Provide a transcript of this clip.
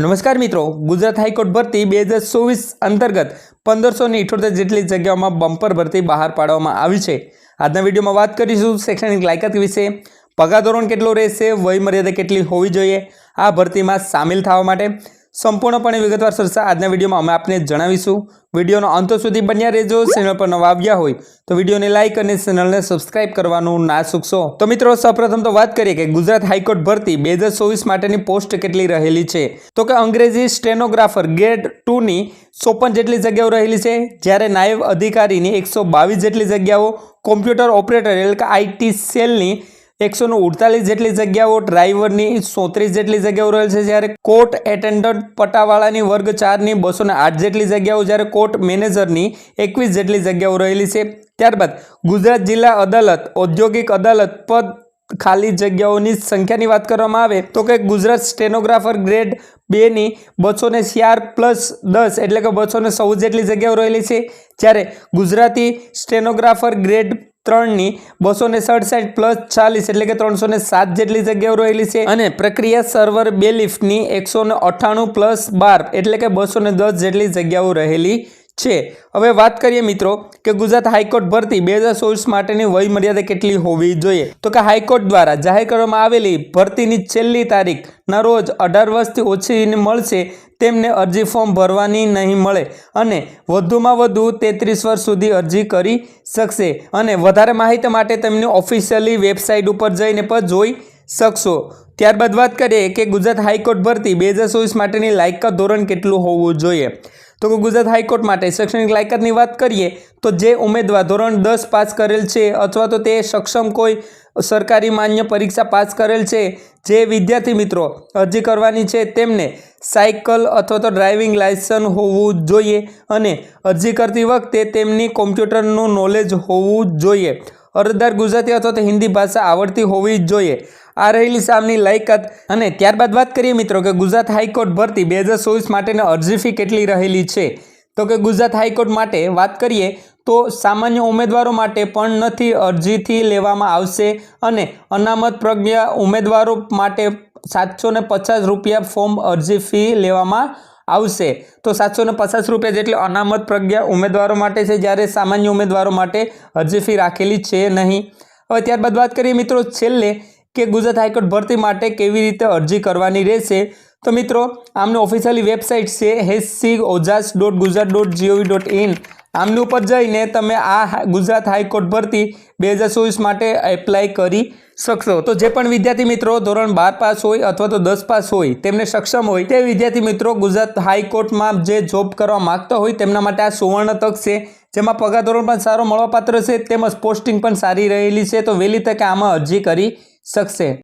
નમસ્કાર મિત્રો, ગુજરાત હાઈકોર્ટ ભરતી બે હજાર ચોવીસ અંતર્ગત પંદરસો ને ઇઠોતેર જેટલી જગ્યાઓમાં બમ્પર ભરતી બહાર પાડવામાં આવી છે. આજના વિડીયોમાં વાત કરીશું શૈક્ષણિક લાયકાત વિશે. પગાર ધોરણ કેટલો રહેશે, વયમર્યાદા કેટલી હોવી જોઈએ, આ ભરતીમાં સામેલ થવા માટે સંપૂર્ણપણે વિગતવાર ચર્ચા આજના વિડીયોમાં અમે આપને જણાવીશું. વિડીયોનો અંત સુધી બન્યા રહેજો ચેનલ પર નવા આવ્યા હોય તો વિડીયોને લાઇક અને ચેનલને સબસ્ક્રાઇબ કરવાનું ના ચૂકશો તો મિત્રો, સૌપ્રથમ તો વાત કરીએ કે ગુજરાત હાઈકોર્ટ ભરતી બે હજાર ચોવીસ માટેની પોસ્ટ કેટલી રહેલી છે? તો કે અંગ્રેજી સ્ટેનોગ્રાફર ગ્રેડ ટુની ચોપન જેટલી જગ્યાઓ રહેલી છે, જ્યારે નાયબ અધિકારીની એકસો બાવીસ જેટલી જગ્યાઓ, કોમ્પ્યુટર ઓપરેટર એટલે કે આઈટી સેલની એકસો ઉડતાલીસ જેટલી જગ્યાઓ, ડ્રાઈવરની સોત્રીસ જેટલી જગ્યાઓ રહેલ છે જ્યારે કોર્ટ એટેન્ડન્ટ પટાવાળાની વર્ગ ચારની બસો આઠ જેટલી જગ્યાઓ, જ્યારે કોર્ટ મેનેજરની એકવીસ જેટલી જગ્યાઓ રહેલી છે. ત્યારબાદ ગુજરાત જિલ્લા અદાલત, ઔદ્યોગિક અદાલત પદ ખાલી જગ્યાઓની સંખ્યાની વાત કરવામાં આવે તો કે ગુજરાત સ્ટેનોગ્રાફર ગ્રેડ બેની બસો ને ચાર પ્લસ દસ એટલે કે બસો ને જેટલી જગ્યાઓ રહેલી છે. જ્યારે ગુજરાતી સ્ટેનોગ્રાફર ગ્રેડ ત્રણની બસો ને સડસઠ પ્લસ ચાલીસ એટલે કે ત્રણસો ને સાત જેટલી જગ્યાઓ રહેલી છે. અને પ્રક્રિયા સર્વર બે લિફ્ટની એકસો ને અઠ્ઠાણું પ્લસ બાર એટલે કે બસો ને દસ જેટલી જગ્યાઓ રહેલી છે. હવે વાત કરીએ મિત્રો કે ગુજરાત હાઈકોર્ટ ભરતી બે હજાર ચોવીસ માટેની વયમર્યાદા કેટલી હોવી જોઈએ? તો કે હાઈકોર્ટ દ્વારા જાહેર કરવામાં આવેલી ભરતીની છેલ્લી તારીખના રોજ અઢાર વર્ષથી ઓછીને મળશે તેમને અરજી ફોર્મ ભરવાની નહીં મળે અને વધુમાં વધુ તેત્રીસ વર્ષ સુધી અરજી કરી શકશે અને વધારે માહિતી માટે તેમની ઓફિશિયલી વેબસાઇટ ઉપર જઈને પણ જોઈ શકશો. ત્યારબાદ વાત કરીએ કે ગુજરાત હાઈકોર્ટ ભરતી બે હજાર ચોવીસ માટેની લાયકાત ધોરણ કેટલું હોવું જોઈએ? તો ગુજરાત હાઈકોર્ટ માટે શૈક્ષણિક લાયકાતની વાત કરીએ, તો જે ઉમેદવાર ધોરણ દસ પાસ કરેલ છે અથવા તો તે સક્ષમ કોઈ સરકારી માન્ય પરીક્ષા પાસ કરેલ છે, જે વિદ્યાર્થી મિત્રો અરજી કરવાની છે, તેમને સાયકલ અથવા તો ડ્રાઇવિંગ લાયસન્સ હોવું જોઈએ અને અરજી કરતી વખતે તેમની કોમ્પ્યુટરનું નોલેજ હોવું જોઈએ. અરજદાર ગુજરાતી અથવા તો હિન્દી ભાષા આવડતી હોવી જ જોઈએ. આ રહેલી સામની લાયકાત અને ત્યારબાદ વાત કરીએ મિત્રો કે ગુજરાત હાઈકોર્ટ ભરતી બે હજાર ચોવીસ માટેની અરજી ફી કેટલી રહેલી છે? તો કે ગુજરાત હાઈકોર્ટ માટે વાત કરીએ તો સામાન્ય ઉમેદવારો માટે પણ નથી અરજીથી લેવામાં આવશે અને અનામત પ્રજ્ઞા ઉમેદવારો માટે સાતસો ને પચાસ રૂપિયા ફોર્મ અરજી ફી લેવામાં આવશે. તો સાતસો ને પચાસ રૂપિયા જેટલી અનામત પ્રજ્ઞા ઉમેદવારો માટે છે, જ્યારે સામાન્ય ઉમેદવારો માટે અરજી ફી રાખેલી છે નહીં. હવે ત્યારબાદ વાત કરીએ મિત્રો છેલ્લે કે ગુજરાત હાઈકોર્ટ ભરતી માટે કેવી રીતે અરજી કરવાની રહેશે? તો મિત્રો, આમની ઓફિશિયલી વેબસાઇટ છે હેસી Ojas dot Gujarat dot GOV dot in. આમની ઉપર જઈને તમે આ ગુજરાત હાઈકોર્ટ ભરતી બે હજાર ચોવીસ માટે એપ્લાય કરી શકશો. તો જે પણ વિદ્યાર્થી મિત્રો ધોરણ બાર પાસ હોય અથવા તો દસ પાસ હોય, તેમને સક્ષમ હોય, તે વિદ્યાર્થી મિત્રો ગુજરાત હાઈકોર્ટમાં જે જોબ કરવા માગતા હોય, તેમના માટે આ સુવર્ણ તક છે. જેમાં પગાર ધોરણ પણ સારો મળવાપાત્ર છે, તેમજ પોસ્ટિંગ પણ સારી રહેલી છે, તો વહેલી તકે આમાં અરજી કરી શકશે.